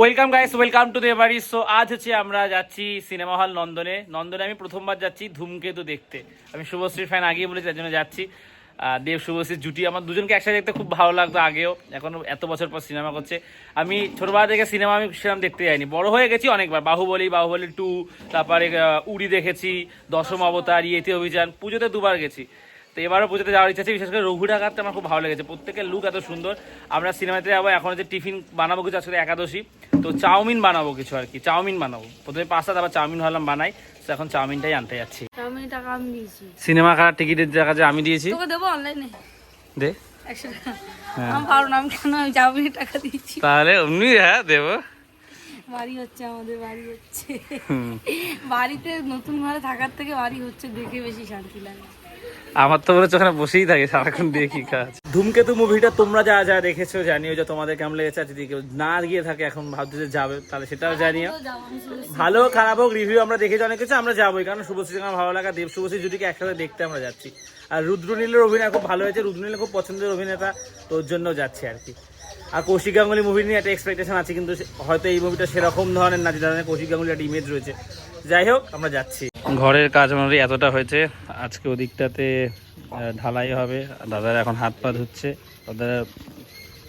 Welcome guys welcome to দেবাড়ি so আজ হচ্ছে আমরা যাচ্ছি সিনেমা হল নন্দনে। নন্দনে আমি প্রথমবার যাচ্ছি ধূমকেতু দেখতে। আমি শুভশ্রীর ফ্যান আগেই বলেছি, তার জন্য যাচ্ছি। দেব শুভশ্রীর জুটি, আমার দুজনকে একসাথে দেখতে খুব ভালো লাগতো আগেও। এখন এত বছর পর সিনেমা করছে। আমি ছোটবেলা থেকে সিনেমা আমি সেরকম দেখতে যাইনি। বড় হয়ে গেছি অনেকবার। বাহুবলী বাহুবলী টু তারপরে উড়ি দেখেছি, দশম অবতার, ইয়েতে অভিযান, পুজোতে দুবার গেছি। তো এবারও পুজোতে যাওয়ার ইচ্ছা আছে বিশেষ করে রঘু ডাকাতটা আমার খুব ভালো লেগেছে। প্রত্যেকের লুক এত সুন্দর। আমরা সিনেমাতে যাব এখন যে টিফিন বানাবো কিছু আজকে একাদশী। তো চাউমিন বানাবো কিছু আর কি চাউমিন বানাবো। প্রথমে পাস্তা তারপর চাউমিন ভাবলাম বানাই। তো এখন চাউমিনটাই আনতে যাচ্ছি। টাকা সিনেমা খারাপ টিকিটের জায়গা যে আমি দিয়েছি। তোকে দেবো অনলাইনে দে। টাকা। টাকা তাহলে অমনি হ্যাঁ দেবো। বাড়ি হচ্ছে আমাদের বাড়ি হচ্ছে। বাড়িতে নতুন ঘরে থাকার থেকে বাড়ি হচ্ছে দেখে বেশি শান্তি লাগে। আমার তো বলেছে ওখানে বসেই থাকে সারাক্ষণ দিয়ে কি কাজ। ধূমকেতু মুভিটা তোমরা যা যা দেখেছ জানিও যে তোমাদের কেমন লেগেছে যদি কেউ না গিয়ে থাকে এখন ভাবছে যে যাবে তাহলে সেটাও জানিও। আমি শুধু ভালো খারাপ হোক রিভিউ আমরা দেখেছি অনেক কিছু আমরা যাবোই কারণ শুভশ্রী আমার ভালো লাগা দেব শুভশ্রী জুটিকে একসাথে দেখতে আমরা যাচ্ছি। আর রুদ্রনীলের অভিনয় খুব ভালো হয়েছে রুদ্রনীল খুব পছন্দের অভিনেতা তোর জন্য যাচ্ছি আর কি। আর কৌশিক গাঙ্গুলি মুভি নিয়ে একটা এক্সপেকটেশন আছে কিন্তু হয়তো এই মুভিটা সেরকম ধরনের না যে ধরনের কৌশিক গাঙ্গুলি একটা ইমেজ রয়েছে। যাই হোক আমরা যাচ্ছি। ঘরের কাজ মোটামুটি এতটা হয়েছে। আজকে ওদিকটাতে ঢালাই হবে। দাদারা এখন হাত পা ধুচ্ছে। দাদারা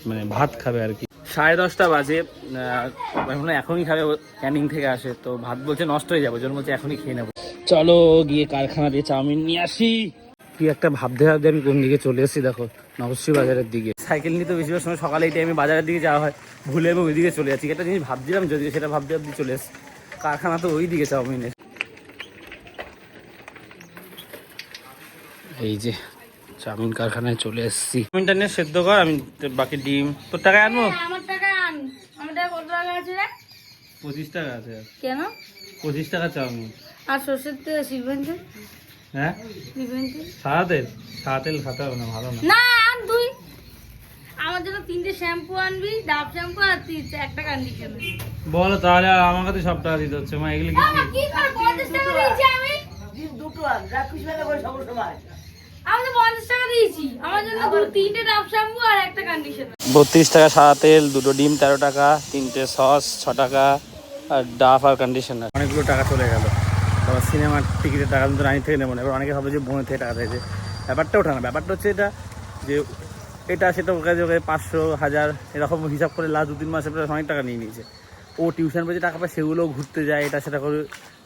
মানে ভাত খাবে আর কি। সাড়ে দশটা বাজে। এখনই খাবে ক্যানিং থেকে আসে। তো ভাত বলছে নষ্ট হয়ে যাবে। জন্য বলছে এখনই খেয়ে নেব। চলো গিয়ে কারখানা দিয়ে চাউমিন নিয়ে আসি। কি একটা ভাবতে ভাবতে আমি কোন দিকে চলে এসেছি, দেখো নবশ্রী বাজারের দিকে। সাইকেল নিয়ে তো বেশিরভাগ সময় সকালে এই টাইমে বাজারের দিকে যাওয়া হয়। ভুলে আমি ওই দিকে চলে যাচ্ছি। একটা জিনিস ভাবছিলাম যদি সেটা ভাবতে ভাবতে চলে এসেছি। কারখানা তো ওই দিকে চাউমিনের। এই যে চাউমিন কারখানায় চলে এসেছি। চাউমিনটা নিয়ে সেদ্ধ কর আমি তো বাকি ডিম। তোর টাকা আনব? আমার টাকা আন। আমার টাকা কত টাকা আছে রে? পঁচিশ টাকা আছে। কেন? পঁচিশ টাকা চাউমিন। আর সর্ষের তেল তেল? হ্যাঁ? তেল? সাদা তেল? সাদা তেল খাতে হবে না ভালো না। না আন তুই। আমার জন্য তিনটে শ্যাম্পু আনবি ডাব শ্যাম্পু আর একটা কন্ডিশনার বলো তাহলে আর আমার কাছে সব টাকা দিতে হচ্ছে মা এগুলো কি কি করে পঞ্চাশ টাকা দিয়েছি আমি আমি তো পঞ্চাশ টাকা দিয়েছি। আমার জন্য দু তিনটে ডাব শ্যাম্পু আর একটা কন্ডিশনার বত্রিশ টাকা সাদা তেল দুটো ডিম তেরো টাকা তিনটে সস ছ টাকা আর ডাফ আর কন্ডিশনার অনেকগুলো টাকা চলে গেল। তারপর সিনেমার টিকিটের টাকা কিন্তু রানি থেকে নেব না। এবার অনেকে ভাবে যে বোনের থেকে টাকা দিয়েছে ব্যাপারটা ওঠা না। ব্যাপারটা হচ্ছে এটা যে এটা সেটা ওর কাছে ওকে পাঁচশো হাজার এরকম হিসাব করে লাস্ট দু তিন মাসে প্রায় অনেক টাকা নিয়ে নিয়েছে। ও টিউশন পেয়েছে টাকা পায় সেগুলোও ঘুরতে যায় এটা সেটা করে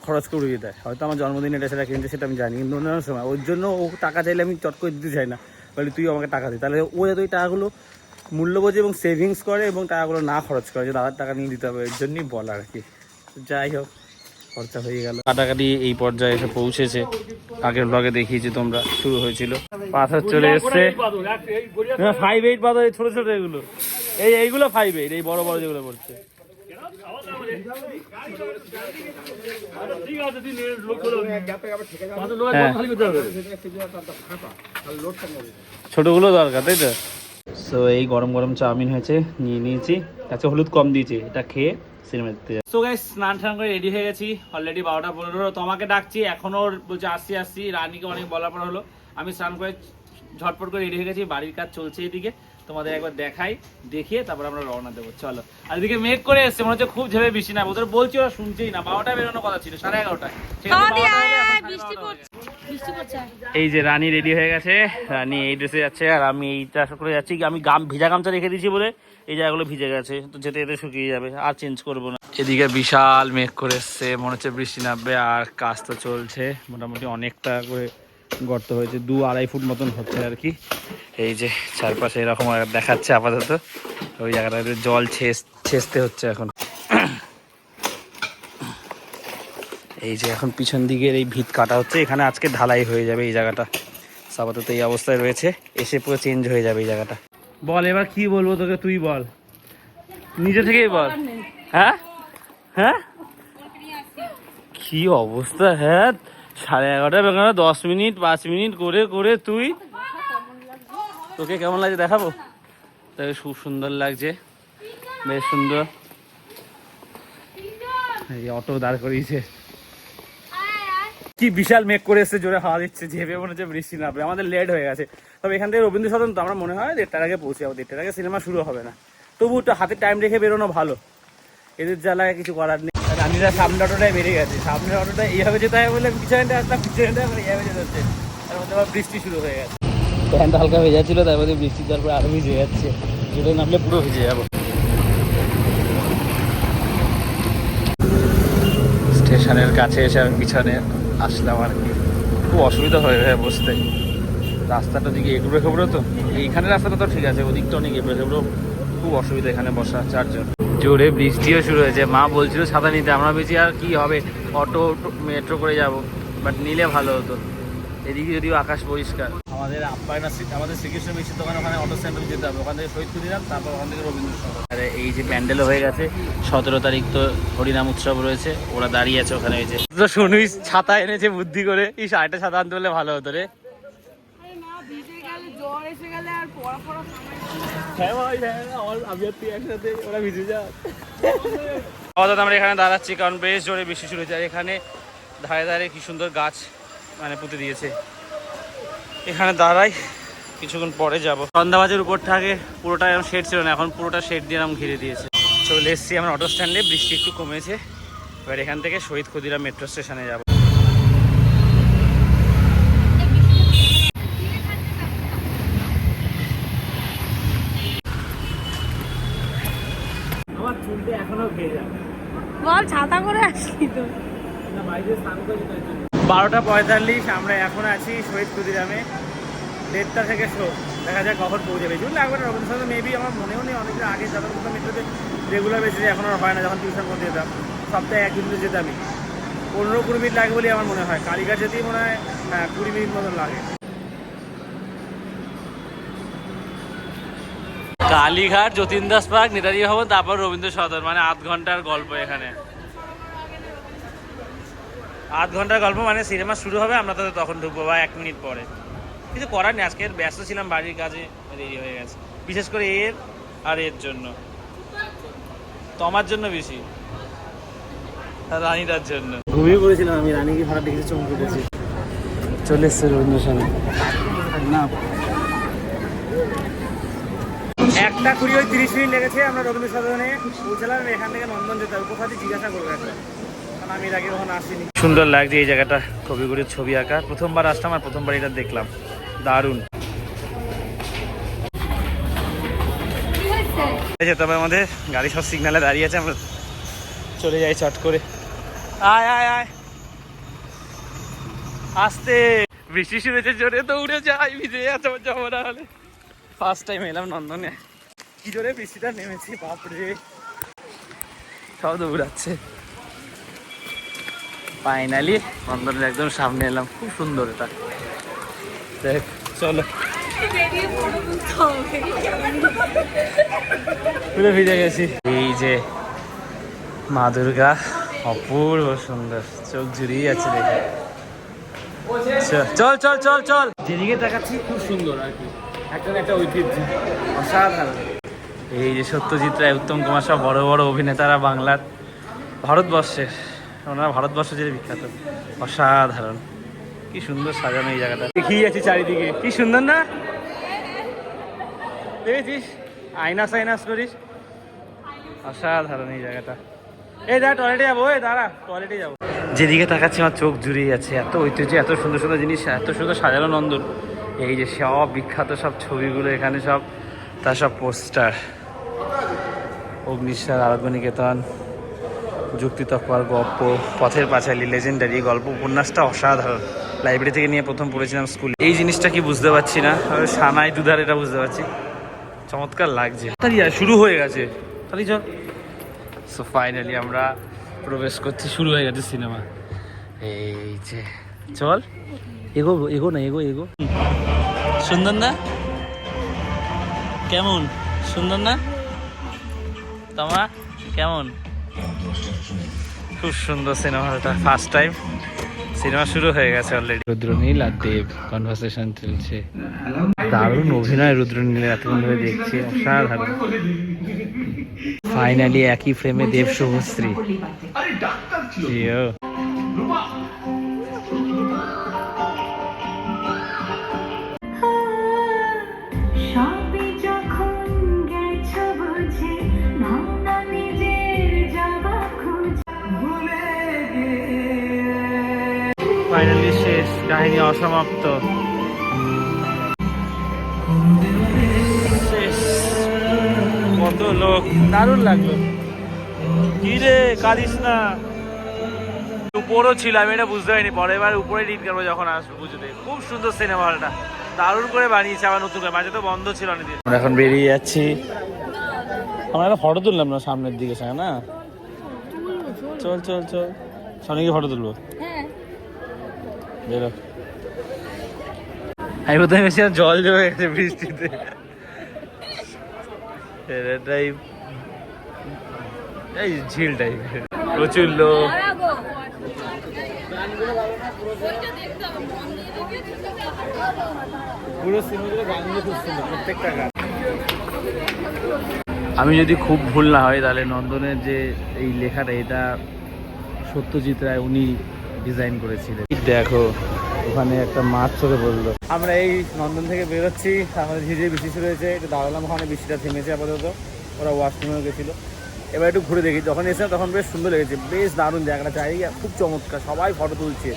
খরচ করে উড়িয়ে দেয়। হয়তো আমার জন্মদিন এটা সেটা কিনতে সেটা আমি জানি কিন্তু অন্যান্য সময় ওর জন্য ও টাকা চাইলে আমি চট করে দিতে চাই না। বলে তুই আমাকে টাকা দিই তাহলে ও যাতে ওই টাকাগুলো মূল্য বোঝে এবং সেভিংস করে এবং টাকাগুলো না খরচ করে যে দাদার টাকা নিয়ে দিতে হবে এর জন্যই বল আর কি। যাই হোক খরচা হয়ে গেল। কাটাকাটি এই পর্যায়ে এসে পৌঁছেছে। আগের ব্লগে দেখিয়েছি তোমরা শুরু হয়েছিল। পাথর চলে এসছে। ফাইভ এইট পাথর এই ছোট ছোট এগুলো। এই এইগুলো ফাইভ এইট এই বড় বড় যেগুলো পড়ছে। হ্যাঁ। ছোটগুলো দরকার তাই তো? সো এই গরম গরম চাউমিন হয়েছে নিয়ে নিয়েছি। আচ্ছা হলুদ কম দিয়েছি এটা খেয়ে সিনেমা দেখতে সো গাইস স্নান টান করে রেডি হয়ে গেছি অলরেডি বারোটা পনেরো। তোমাকে ডাকছি এখনও বলছে আসছি আসছি। রানীকে অনেক বলার পর হলো। আমি স্নান করে ঝটপট করে রেডি হয়ে গেছি বাড়ির কাজ চলছে এদিকে। তোমাদের একবার দেখাই দেখিয়ে তারপর আমরা রওনা দেবো চলো। আর এদিকে মেঘ করে এসছে মনে হচ্ছে খুব ঝেপে বৃষ্টি না ওদের বলছি ওরা শুনছেই না বারোটায় বেরোনোর কথা ছিল সাড়ে এগারোটায়। বারোটা বারোটা এই যে রানী রেডি হয়ে গেছে রানী এই ড্রেসে যাচ্ছে আর আমি এইটা করে যাচ্ছি আমি গাম ভিজা গামছা রেখে দিয়েছি বলে এই জায়গাগুলো ভিজে গেছে তো যেতে যেতে শুকিয়ে যাবে আর চেঞ্জ করব না। এদিকে বিশাল মেঘ করে এসছে মনে হচ্ছে বৃষ্টি নামবে আর কাজ তো চলছে মোটামুটি অনেকটা করে গর্ত হয়েছে, দু আড়াই ফুট মতন হচ্ছে আর কি। এই যে চারপাশে এরকম দেখাচ্ছে আপাতত। ওই জায়গাটাতে জল ছেঁচতে হচ্ছে এখন। এই যে এখন পিছন দিকের এই ভিত কাটা হচ্ছে, এখানে আজকে ঢালাই হয়ে যাবে এই জায়গাটা। আপাতত এই অবস্থায় রয়েছে, এসে পুরো চেঞ্জ হয়ে যাবে এই জায়গাটা। বল, এবার কি বলব তোকে তুই বল। নিজে থেকেই বল। হ্যাঁ? হ্যাঁ? কি অবস্থা হ্যাঁ? সাড়ে এগারোটা বেগারোটা দশ মিনিট, পাঁচ মিনিট করে করে তুই তোকে কেমন লাগছে দেখাবো? তাকে খুব সুন্দর লাগছে। বেশ সুন্দর। এই অটো দাঁড় করিয়েছে। কি বিশাল মেঘ করে এসছে, জোরে হাওয়া দিচ্ছে, ঝেপে মনে হচ্ছে বৃষ্টি না নামবে। আমাদের লেট হয়ে গেছে। তবে এখান থেকে রবীন্দ্র সদন, তো আমরা মনে হয় দেড়টার আগে পৌঁছে যাব। দেড়টার আগে সিনেমা শুরু হবে না। তবু একটু হাতে টাইম রেখে বেরোনো ভালো। এদের জ্বালায় কিছু করার নেই। রানীরা সামনে অটোটাই বেড়ে গেছে। সামনের অটোটা এইভাবে যেতে হবে বলে পিছনে আসলাম, পিছনে বলে এইভাবে যেতে হচ্ছে। তার মধ্যে আবার বৃষ্টি শুরু হয়ে গেছে। প্যান্ট হালকা ভেজা ছিল তারপরে বৃষ্টি তারপরে আরও ভিজে যাচ্ছে। যেটা নামলে পুরো ভিজে যাব। স্টেশনের কাছে এসে আমি পিছনে আসলাম আর কি। খুব অসুবিধা হয়ে যায় বসতে। রাস্তাটা দিকে এগুলো খেবড়ো তো? এইখানে রাস্তাটা তো ঠিক আছে, ওদিকটা অনেক এগুলো খেবড়ো খুব অসুবিধা এখানে বসা চারজন। জোরে বৃষ্টিও শুরু হয়েছে। মা বলছিল ছাতা নিতে আমরা বেশি আর কি হবে? অটো মেট্রো করে যাব। বাট নিলে ভালো হতো। এদিকে যদিও আকাশ পরিষ্কার। আমাদের আপ্যায়না আমাদের শ্রীকৃষ্ণ মিষ্টির দোকান ওখানে অটো স্ট্যান্ডে যেতে হবে। ওখান থেকে শহীদ দিলাম তারপর ওখান থেকে রবীন্দ্র সরোবর। আরে এই যে প্যান্ডেলও হয়ে গেছে সতেরো তারিখ তো হরিনাম উৎসব রয়েছে ওরা দাঁড়িয়ে আছে ওখানে। যে তো শুনুই ছাতা এনেছে বুদ্ধি করে। এই আরেকটা ছাতা আনতে বললে ভালো হতো রে আরে না ভিজে গেলে জ্বর এসে গেলে আর পড়া পড়া হ্যাঁ ভাই হ্যাঁ আমার আমি আর তুই একসাথে ওরা ভিজে যা আপাতত আমরা এখানে দাঁড়াচ্ছি কারণ বেশ জোরে বৃষ্টি শুরু হয়েছে। আর এখানে ধারে ধারে কি সুন্দর গাছ মানে পুঁতে দিয়েছে। এখানে দাঁড়াই কিছুক্ষণ পরে যাব। সন্ধ্যাবাজের উপর থাকে পুরোটা এরকম শেড ছিল না এখন পুরোটা শেড দিয়ে এরকম ঘিরে দিয়েছে। চলে এসেছি আমরা অটো স্ট্যান্ডে বৃষ্টি একটু কমেছে। এবার এখান থেকে শহীদ ক্ষুদিরাম মেট্রো স্টেশনে যাব আমার চুলটা এখনও ভেজে যাবে বল ছাতা করে আসলি তো বারোটা পঁয়তাল্লিশ, আমরা এখন আছি শহীদ ক্ষুদিরামে দেড়টা থেকে শো। দেখা যাক কখন পৌঁছাবে। জুন লাগবে না রবীন্দ্র মেবি আমার মনেও নেই, অনেকদিন আগে যখন কোথাও মেট্রোতে রেগুলার বেসিসে এখন আর হয় না, যখন টিউশন করতে যেতাম, সপ্তাহে একদিন তো যেতামই। পনেরো কুড়ি মিনিট লাগে বলে আমার মনে হয়। কালীঘাট যেতেই মনে হয় হ্যাঁ কুড়ি মিনিট মতন লাগে। কালীঘাট, যতীন দাস পার্ক, নেতাজি ভবন, তারপর রবীন্দ্র সদন মানে আধ ঘণ্টার গল্প এখানে। আধ ঘণ্টার গল্প মানে সিনেমা শুরু হবে আমরা তাদের তখন ঢুকবো বা এক মিনিট পরে। কিছু করার নেই আজকে ব্যস্ত ছিলাম বাড়ির কাজে দেরি হয়ে গেছে। বিশেষ করে এর আর এর জন্য। তোমার জন্য বেশি। আর রানীটার জন্য। ঘুমিয়ে পড়েছিলাম আমি রানীকে ভাড়া দেখেছি চমকে উঠেছি চলে এসছে রবীন্দ্র না। একটা কুড়ি ওই তিরিশ মিনিট লেগেছে আমরা রবীন্দ্র সদনে পৌঁছালাম এখান থেকে নন্দন যেতে হবে কোথা জিজ্ঞাসা করব একটা? আমি সুন্দর লাগছে এই জায়গাটা কবিগুরির ছবি আঁকা। প্রথমবার আসলাম আর প্রথমবার এটা দেখলাম। দারুণ। তবে আমাদের গাড়ি সব সিগনালে দাঁড়িয়ে আছে, আমরা চলে যাই চট করে। আয় আয় আয়। আসতে। বৃষ্টি হয়েছে জোরে উড়ে যাই, ভিজে যাচ্ছে আমার হলে। ফার্স্ট টাইম এলাম নন্দনে। কি জোরে বৃষ্টিটা নেমেছে, বাপরে। সব দৌড়াচ্ছে। ফাইনালি নন্দনের একদম সামনে এলাম। খুব সুন্দর এটা। দেখ চলো। পুরো ভিজে গেছি। এই যে মা দুর্গা অপূর্ব সুন্দর। চোখ জুড়িয়ে যাচ্ছে দেখে। চল চল চল চল। যেদিকে তাকাচ্ছি খুব সুন্দর আর কি। একটা ঐতিহ্য। অসাধারণ। এই যে সত্যজিৎ রায় উত্তম কুমার সব বড় বড় অভিনেতারা বাংলার ভারতবর্ষের। ওনারা ভারতবর্ষ জুড়ে বিখ্যাত। অসাধারণ। কি সুন্দর সাজানো এই জায়গাটা। দেখিয়ে যাচ্ছি চারিদিকে। কি সুন্দর না? দেখেছিস? আইনাস আইনাস করিস অসাধারণ এই জায়গাটা। এই দাঁড়া টয়লেটে যাব, এই দাঁড়া টয়লেটে যাব। যেদিকে তাকাচ্ছি, আমার চোখ জুড়িয়ে যাচ্ছে এত ঐতিহ্য, এত সুন্দর সুন্দর জিনিস, এত সুন্দর সাজানো নন্দন। এই যে সব বিখ্যাত সব ছবিগুলো, এখানে সব, তার সব পোস্টার অগ্নিশ্বর নিকেতন। যুক্তি তকবার গল্প পথের পাঁচালী লেজেন্ডারি গল্প, উপন্যাসটা অসাধারণ। লাইব্রেরি থেকে নিয়ে প্রথম পড়েছিলাম স্কুলে। এই জিনিসটা কি বুঝতে পারছি না? সানাই দুধার এটা বুঝতে পারছি। চমৎকার লাগছে। শুরু হয়ে গেছে। তাড়াতাড়ি চল। সো ফাইনালি আমরা প্রবেশ করছি, শুরু হয়ে গেছে সিনেমা। এই যে, চল। এগো এগো না, এগো এগো। সুন্দর না? কেমন? সুন্দর না? তোমা, কেমন? খুব সুন্দর সিনেমাটা ফার্স্ট টাইম সিনেমা শুরু হয়ে গেছে অলরেডি রুদ্রনীল আর দেব কনভারসেশন চলছে। দারুণ অভিনয় রুদ্রনীল এতক্ষণ ধরে দেখছি অসাধারণ। ফাইনালি একই ফ্রেমে দেব শুভশ্রী। অসমাপ্ত। শেষ। কত লোক। দারুণ লাগল। কি রে কাঁদিস না। উপরও ছিল আমি এটা বুঝতে পারিনি। পরের বার উপরে রিড করব যখন আসব বুঝতে খুব সুন্দর সিনেমা হলটা দারুণ করে বানিয়েছে আবার নতুন করে। মাঝে তো বন্ধ ছিল অনেকদিন। আমরা এখন বেরিয়ে যাচ্ছি। আমরা একটা ফটো তুললাম না সামনের দিকে সঙ্গে না? চল চল চল। সামনে গিয়ে ফটো তুলবো। হ্যাঁ। বেরো। আমি প্রথমে বেশি জল জমে গেছে বৃষ্টিতে। এটাই এই ঝিল টাইপের প্রচুর লোক। আমি যদি খুব ভুল না হয় তাহলে নন্দনের যে এই লেখাটা এটা সত্যজিৎ রায় উনি ডিজাইন করেছিলেন। দেখো ওখানে একটা মাছ চোখে পড়ল আমরা এই নন্দন থেকে বেরোচ্ছি, আমাদের ধীরে বৃষ্টি শুরু হয়েছে একটু দাঁড়ালাম ওখানে, বৃষ্টিটা থেমেছে আপাতত, ওরা ওয়াশরুমেও গেছিল। এবার একটু ঘুরে দেখি, যখন এসে তখন বেশ সুন্দর লেগেছে, বেশ দারুণ জায়গাটা জায়গা খুব চমৎকার, সবাই ফটো তুলছে,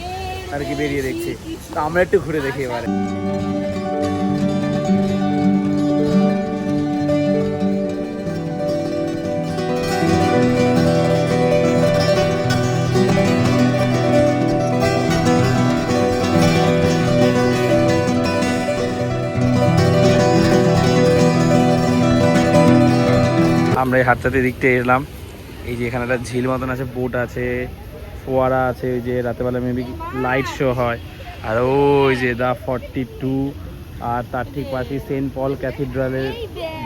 আর কি বেরিয়ে দেখছি। তো আমরা একটু ঘুরে দেখি এবারে। আমরা এই হাটটাতে দিকতে এলাম এই যে এখানে একটা ঝিল মতন আছে বোট আছে ফোয়ারা আছে ওই যে রাতেবেলা মেবি লাইট শো হয়। আর ওই যে দা ফর্টি টু আর তার ঠিক পাশে সেন্ট পল ক্যাথিড্রালের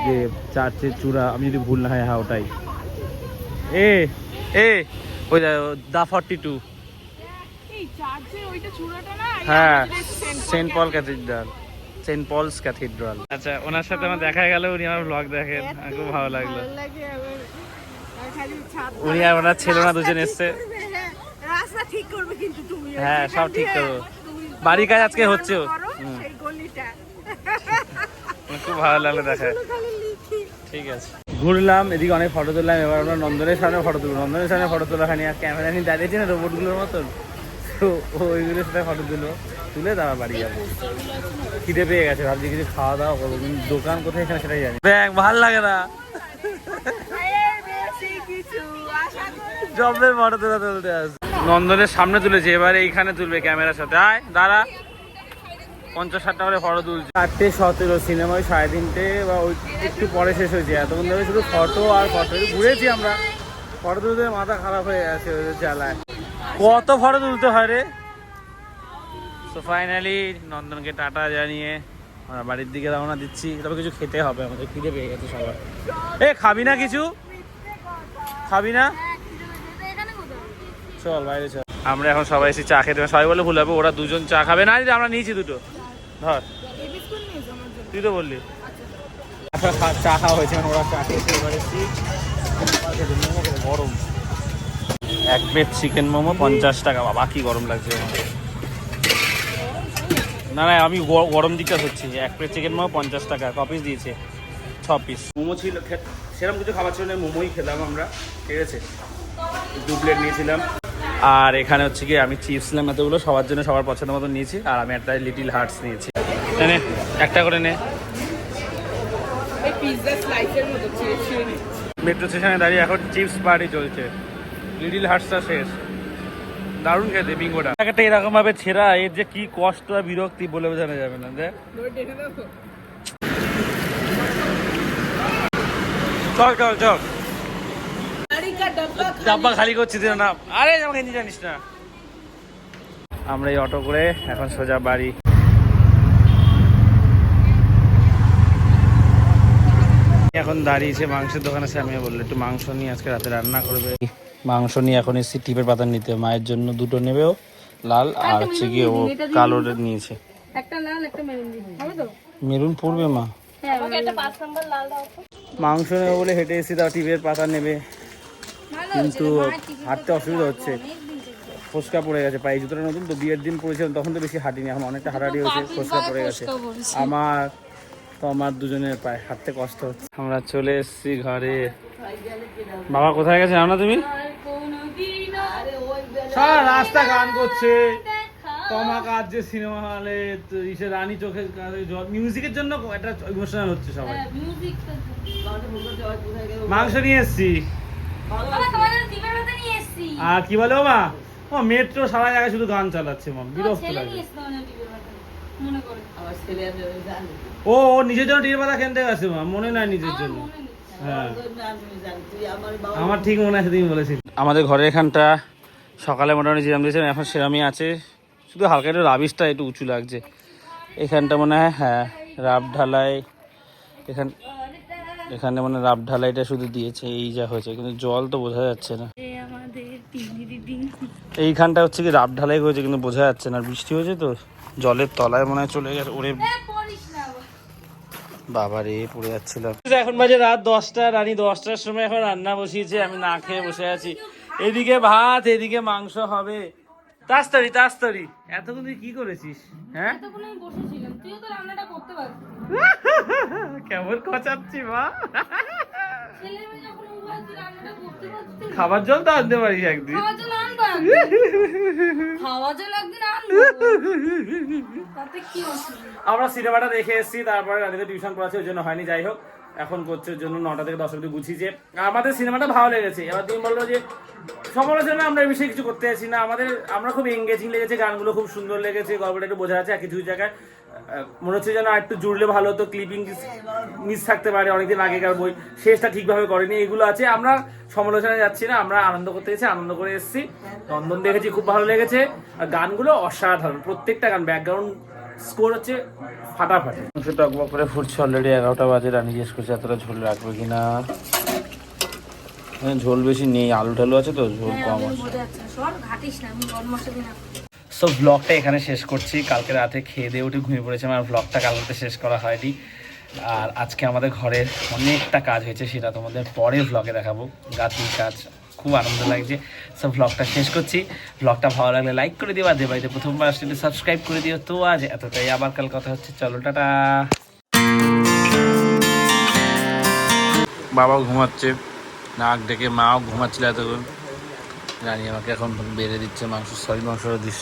যে চার্চের চূড়া। আমি যদি ভুল না হয় হ্যাঁ ওটাই। এ এ ওই দা ফর্টি টু হ্যাঁ Saint Paul cathedral. Saint Paul's cathedral. আচ্ছা ওনার সাথে আমার দেখা গেল উনি আমার ব্লগ দেখেন। খুব ভালো লাগল। উনি আর ওনার ছেলে না দুজন এসছে। হ্যাঁ, রাস্তা ঠিক করবে কিন্তু তুমি। হ্যাঁ সব ঠিক করব। বাড়ির কাজ আজকে হচ্ছে। খুব ভালো লাগল দেখা। ঠিক আছে। ঘুরলাম এদিকে অনেক ফটো তুললাম এবার আমরা নন্দনের সামনে ফটো তুলবো। নন্দনের সামনে ফটো তোলা খানি আর ক্যামেরা নিয়ে দাঁড়িয়েছি না রোবটগুলোর মতন? তো ওইগুলোর সাথে ফটো তুলবো। তুলে তারপর বাড়ি যাব। খিদে পেয়ে গেছে ভাবছি কিছু খাওয়া দাওয়া করব কিন্তু দোকান কোথায় এখানে সেটাই জানি ব্যাগ ভালো লাগে না। জবের ফটো তোলা তুলতে আস। নন্দনের সামনে তুলেছে এবারে এইখানে তুলবে ক্যামেরার সাথে। আয় দাঁড়া। পঞ্চাশ ষাট টাকা ফটো তুলছে। চারটে সতেরো সিনেমায় সাড়ে তিনটে বা ওই একটু পরে শেষ হয়েছে। এতক্ষণ ধরে শুধু ফটো আর ফটো ঘুরেছি আমরা। ফটো তুলতে মাথা খারাপ হয়ে গেছে ওদের জ্বালায়। কত ফটো তুলতে হয় রে? তো ফাইনালি নন্দনকে টাটা জানিয়ে আমরা বাড়ির দিকে রওনা দিচ্ছি। তবে কিছু খেতে হবে, আমাদের খিদে পেয়ে গেছে সবার। এ, খাবি না কিছু? খাবি না? চল, বাইরে চল। আমরা এখন সবাই এসে চা খেতে সবাই বলে ভুল হবে, ওরা দুজন চা খাবে। না আমরা নিয়েছি দুটো। ধর। তুই তো বললি। আচ্ছা চা খাওয়া হয়েছে এখন ওরা চা খেয়েছে গরম। এক প্লেট চিকেন মোমো, পঞ্চাশ টাকা। বাবা, কি গরম লাগছে। না না আমি গরম দিকটা হচ্ছি এক প্লেট চিকেন মোমো পঞ্চাশ টাকা ক পিস দিয়েছে? ছ পিস মোমো ছিল খে- সেরকম কিছু খাবার ছিল না মোমোই খেলাম আমরা ঠিক আছে? দু প্লেট নিয়েছিলাম। আর এখানে হচ্ছে কি আমি চিপস নিলাম এতগুলো সবার জন্য সবার পছন্দ মতো নিয়েছি আর আমি একটা লিটিল হার্টস নিয়েছি। নে, একটা করে নে। মেট্রো স্টেশনে দাঁড়িয়ে এখন চিপস পার্টি চলছে। লিটিল হার্টসটা শেষ। দারুণ খেতে বিঙ্গোটা। একটা এরকম ভাবে ছেঁড়া, এর যে কি কষ্ট আর বিরক্তি বলে বোঝানো যাবে না, দেখ। চল চল চল। ডাব্বা খালি করছিস না আরে, আমাকে জানিস না। আমরা এই অটো করে এখন সোজা বাড়ি। এখন দাঁড়িয়েছে মাংসের দোকানে স্যামিয়া বলল একটু মাংস নিয়ে আজকে রাতে রান্না করবে। মাংস নিয়ে এখন এসেছি টিপের পাতা নিতে মায়ের জন্য দুটো নেবেও লাল আর হচ্ছে গিয়ে ও কালো নিয়েছে। একটা লাল একটা মেরুন হবে তো? মেরুন পড়বে মা। হ্যাঁ মাংস নেবে বলে হেঁটে এসেছি তাও টিপের পাতা নেবে। কিন্তু হাঁটতে অসুবিধা হচ্ছে। ফোসকা পড়ে গেছে পায়ে জুতোটা নতুন তো বিয়ের দিন পড়েছিলাম তখন তো বেশি হাঁটিনি এখন অনেকটা হাঁটাহাঁটি হয়েছে ফোসকা পড়ে গেছে। আমার তো আমার দুজনের পায়ে হাঁটতে কষ্ট হচ্ছে। আমরা চলে এসেছি ঘরে। বাবা কোথায় গেছে জানো না তুমি? আর সারা রাস্তা গান করছে। কমা কাজ যে সিনেমা হলে ইসে রানী চোখের মিউজিকের জন্য একটা ইমোশনাল হচ্ছে সবাই। হ্যাঁ, মাংস নিয়ে এসছি। আর কি বলে মা? ও মেট্রো সারা জায়গায় শুধু গান চালাচ্ছে মা বিরক্ত লাগে। মনে ও ও নিজের জন্য টির পাতা কিনতে গেছে মা মনে নাই নিজের জন্য। হ্যাঁ। আমার ঠিক মনে আছে তুমি বলেছিস আমাদের ঘরের এখানটা সকালে মোটামুটি যেরকম দিয়েছিলাম এখন সেরামই আছে। শুধু হালকা একটু রাবিশটা একটু উঁচু লাগছে। এখানটা মনে হয় হ্যাঁ রাব ঢালাই। এখান এখানে মানে রাব ঢালাইটা শুধু দিয়েছে এই যা হয়েছে। কিন্তু জল তো বোঝা যাচ্ছে না। এইখানটা হচ্ছে কি রাব ঢালাই হয়েছে কিন্তু বোঝা যাচ্ছে না। বৃষ্টি হয়েছে তো? জলের তলায় মনে হয় চলে গেছে ওরে আবার। বাবা রে পড়ে যাচ্ছিলাম। এখন বাজে রাত দশটা রানী দশটার সময় এখন রান্না বসিয়েছে আমি না খেয়ে বসে আছি। এদিকে ভাত এদিকে মাংস হবে। তাস্তরি তাস্তরি এতক্ষণ তুই কি করেছিস হ্যাঁ? কেমন কচাচ্ছি মা? খাবার জল তো আনতে পারিস একদিন। আমরা সিনেমাটা দেখে এসেছি তারপরে রাতে টিউশন পড়াচ্ছে ওই জন্য হয়নি যাই হোক। এখন করছে ওর জন্য নটা থেকে দশটা অব্দি গুছিয়েছে আমাদের সিনেমাটা ভালো লেগেছে। এবার তুমি বলল যে সমালোচনা আমরা এই বিষয়ে কিছু করতে আছি না। আমাদের আমরা খুব এঙ্গেজিং লেগেছে গানগুলো খুব সুন্দর লেগেছে গল্পটা একটু বোঝা যাচ্ছে আর কিছু জায়গায়। মনে হচ্ছে যেন আর একটু জুড়লে ভালো হতো ক্লিপিং মিস থাকতে পারে অনেকদিন আগেকার বই। শেষটা ঠিকভাবে করেনি এগুলো আছে। আমরা সমালোচনায় যাচ্ছি না আমরা আনন্দ করতে গেছি আনন্দ করে এসেছি। নন্দন দেখেছি খুব ভালো লেগেছে। আর গানগুলো অসাধারণ প্রত্যেকটা গান ব্যাকগ্রাউন্ড স্কোর হচ্ছে ফাটাফাটি। মাংস টকবক করে ফুটছে অলরেডি এগারোটা বাজে রানি জিজ্ঞেস করছে এতটা ঝোল রাখবে কিনা এখানে ঝোল বেশি নেই আলু টালু আছে তো ঝোল কম আছে। সো ব্লগটা এখানে শেষ করছি। কালকে রাতে খেয়ে দিয়ে উঠে ঘুমিয়ে পড়েছি। আমার ব্লগটা কালকে শেষ করা হয়নি। আর আজকে আমাদের ঘরের অনেকটা কাজ হয়েছে, সেটা তোমাদের পরে ব্লগে দেখাবো। গাছের কাজ, খুব আনন্দ লাগছে। সব ব্লগটা শেষ করছি। ব্লগটা ভালো লাগলে লাইক করে দিও, আর যে বাড়িতে প্রথমবার আসলে সাবস্ক্রাইব করে দিও। তো আজ এতটাই। আবার কাল কথা হচ্ছে। চলো, টাটা। বাবাও ঘুমাচ্ছে। নাক ডেকে মাও ঘুমাচ্ছিল এতক্ষণ। রানী আমাকে এখন বেড়ে দিচ্ছে মাংস, সরি মাংস দিস।